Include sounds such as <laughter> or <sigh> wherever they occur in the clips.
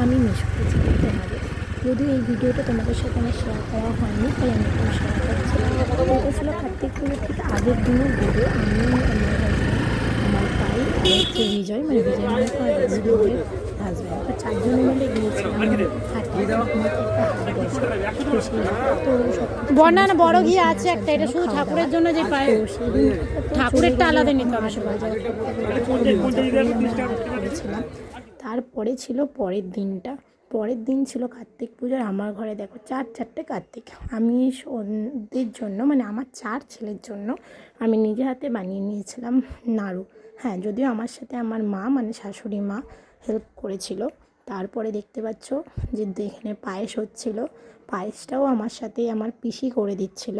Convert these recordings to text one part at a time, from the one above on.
আমি মিশোতে চাই তোমাদের যদিও এই ভিডিওটা তোমাদের সাথে আমার শেয়ার করা হয়নি তাই আমি একটু শেয়ার করছি এটা ছিল আগের দিনের ভিডিও আমি আমার হচ্ছে বিজয় মানে বিজয় মানে হাজব্যান্ড তো মিলে গিয়েছিলাম হাটে একমাত্র একটা হাট বসে তো সেই হাটে তো সব কিছু বর্ণা না বড় ঘি আছে একটা, এটা শুধু ঠাকুরের জন্য যে পায়ে- ঠাকুরেরটা আলাদা নিতে হবে সবাই। তারপরে ছিল পরের দিনটা। পরের দিন ছিল কার্তিক পুজোর। আমার ঘরে দেখো চার, চারটে কার্তিক। আমি ওদের জন্য মানে আমার চার ছেলের জন্য, আমি নিজে হাতে বানিয়ে নিয়েছিলাম নাড়ু। হ্যাঁ যদিও আমার সাথে আমার মা মানে শাশুড়ি মা হেল্প করেছিল। তারপরে দেখতে পাচ্ছ যে এখানে পায়েস হচ্ছিল। পায়েসটাও আমার সাথে আমার পিসি করে দিচ্ছিল।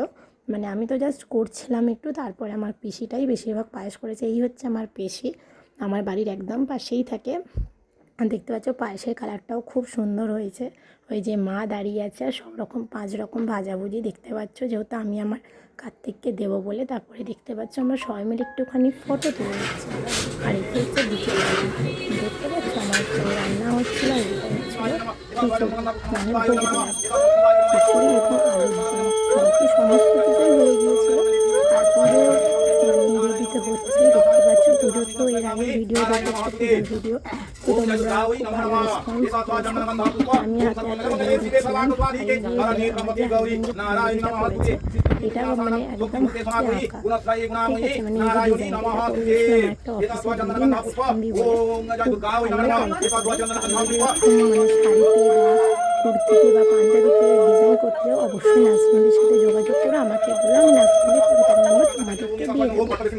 মানে আমি তো জাস্ট করছিলাম একটু, তারপরে আমার পিসিটাই বেশিরভাগ পায়েস করেছে। এই হচ্ছে আমার পিসি। আমার বাড়ির একদম পাশেই থাকে। দেখতে পাচ্ছ পায়েসের কালারটাও খুব সুন্দর হয়েছে ওই যে মা দাঁড়িয়ে আছে আর সব রকম পাঁচ রকম ভাজাভুজি দেখতে পাচ্ছ যেহেতু আমি আমার কার্তিককে দেবো বলে তারপরে দেখতে পাচ্ছ আমরা সবাই মিলে একটুখানি ফটো তুলে নিচ্ছি আর এটা হচ্ছে বিকেল দেখতে পাচ্ছ আমার রান্না হচ্ছিল আর এটা হচ্ছিল মানে ভোগ দেওয়া দেখতে পাচ্ছ পুজোর তো এর আগে ভিডিও দেখেছ পুজোর ভিডিও তো তোমরা খুব ভালো রেসপন্স করেছ আমি হাতে হাতে দিয়ে দিচ্ছিলাম ভাই দিয়ে যেটা করেছে এটা মানে একদম হাতে আঁকা ঠিক আছে মানে এই যে ডিজাইনটা করেছিলাম একটা মানে কুর্তিতে বা পাঞ্জাবিতে ডিজাইন করতে অবশ্যই নাচবন্দির সাথে যোগাযোগ করে আমাকে বলে আমি নাচবন্দির কন্ট্যাক্ট নাম্বার তোমাদেরকে দিয়ে দেবো কোনো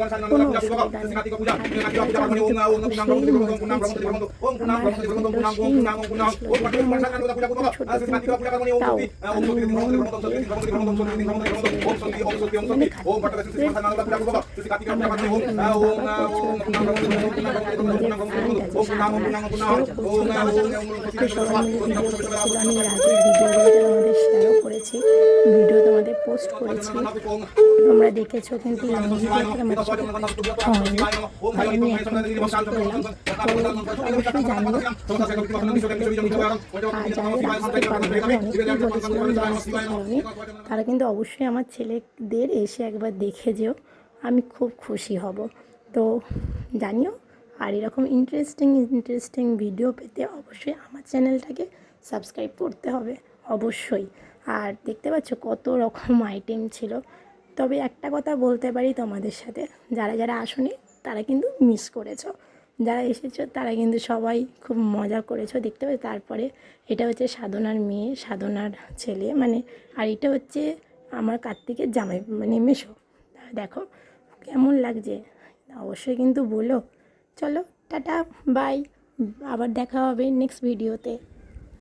অসুবিধা নেই আমি আমার হাজবেন্ডও সেই মজা ছিল যদিও আমার হাজবেন্ড খুব ছোট কিন্তু তাও আমি মন দিয়ে মানে খাটতে আমার ভাই আমার বাবা করছিল ভিডিও নিজের ফ্রেন্ড আছে সাধনা সেও করছিল তো সবাই মিলে ভিডিও করছিল আমি এর আগে ভিডিওগুলোতে তোমাদের শেয়ারও করেছি, ভিডিও তোমাদের পোস্ট করেছি। তোমরা দেখেছ কিন্তু আমি এখন পোস্ট করলাম আর তারা কিন্তু অবশ্যই আমার ছেলেদের এসে একবার দেখে যেও, আমি খুব খুশি হব। তো জানিও, আর এরকম ইন্টারেস্টিং ইন্টারেস্টিং ভিডিও পেতে অবশ্যই আমার চ্যানেলটাকে সাবস্ক্রাইব করতে হবে, অবশ্যই। আর দেখতে পাচ্ছ কত রকম <laughs> আইটেম ছিল। তবে একটা কথা বলতে পারি তোমাদের সাথে, যারা যারা আসনি, তারা কিন্তু মিস করেছ। যারা এসেছ, তারা কিন্তু সবাই খুব মজা করেছ। দেখতে পাচ্ছ, তারপরে এটা হচ্ছে সাধনার মেয়ে, সাধনার ছেলে। মানে আর এটা হচ্ছে আমার কার্তিকের জামাই মানে মেশো দেখো, কেমন লাগছে? অবশ্যই কিন্তু বলো। চলো, টাটা বাই আবার দেখা হবে নেক্সট ভিডিওতে